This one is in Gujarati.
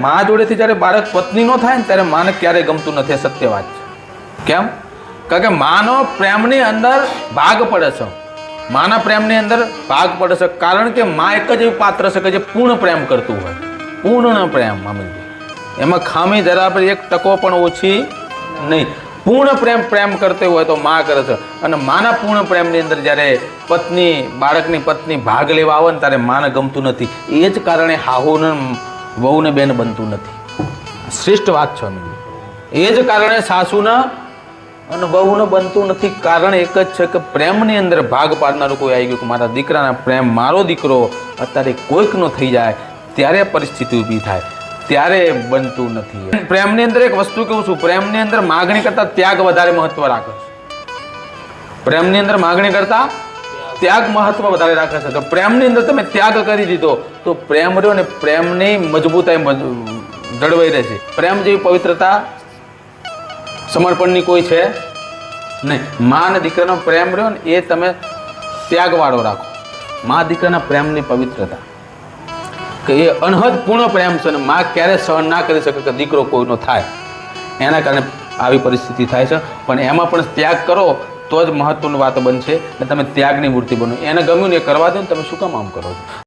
મા જોડેથી જ્યારે બાળક પત્ની નો થાય ને ત્યારે માને ક્યારેય ગમતું નથી સત્ય વાત કેમ? કારણ કે માનો પ્રેમની અંદર ભાગ પડે છે. માના પ્રેમની અંદર ભાગ પડે છે. કારણ કે મા એક જ એવું પાત્ર છે કે જે પૂર્ણ પ્રેમ કરતું હોય. પૂર્ણ પ્રેમ મામલજી એમાં ખામી જરા પર એક ટકો પણ ઓછી નહીં. પૂર્ણ પ્રેમ પ્રેમ કરતી હોય તો મા કરે છે. અને માના પૂર્ણ પ્રેમની અંદર જ્યારે પત્ની, બાળકની પત્ની ભાગ લેવા આવે ને ત્યારે માને ગમતું નથી. એ જ કારણે હાહુને વહુને બેન બનતું નથી. શ્રેષ્ઠ વાત છે. એ જ કારણે સાસુના અને વહુને બનતું નથી. કારણ એક જ છે કે પ્રેમની અંદર ભાગ પાડનારું કોઈ આવી ગયું કે મારા દીકરાના પ્રેમ મારો દીકરો અત્યારે કોઈકનો થઈ જાય, ત્યારે પરિસ્થિતિ ઊભી થાય. ત્યારે બનતું નથી. પ્રેમની અંદર એક વસ્તુ કેવું છું. પ્રેમની અંદર માગણી કરતાં ત્યાગ વધારે મહત્વ રાખે છે. પ્રેમની અંદર માગણી કરતાં ત્યાગ મહત્વ વધારે રાખે છે. તો પ્રેમની અંદર તમે ત્યાગ કરી દીધો, તો પ્રેમ રહ્યો ને પ્રેમની મજબૂતાઈ મજ- જળવાઈ રહેશે. પ્રેમ જેવી પવિત્રતા સમર્પણની કોઈ છે નહીં. મા અને દીકરાનો પ્રેમ રહ્યો ને એ તમે ત્યાગવાળો રાખો. મા દીકરાના પ્રેમની પવિત્રતા. કે એ અનહદ પૂર્ણ પ્રેમ છે અને મા ક્યારે સહન ના કરી શકે કે દીકરો કોઈનો થાય. એના કારણે આવી પરિસ્થિતિ થાય છે. પણ એમાં પણ ત્યાગ કરો તો જ મહત્વની વાત બનશે અને તમે ત્યાગની મૂર્તિ બનો. એને ગમ્યું ને એ કરવા દો ને તમે શું કામ આમ કરો છો?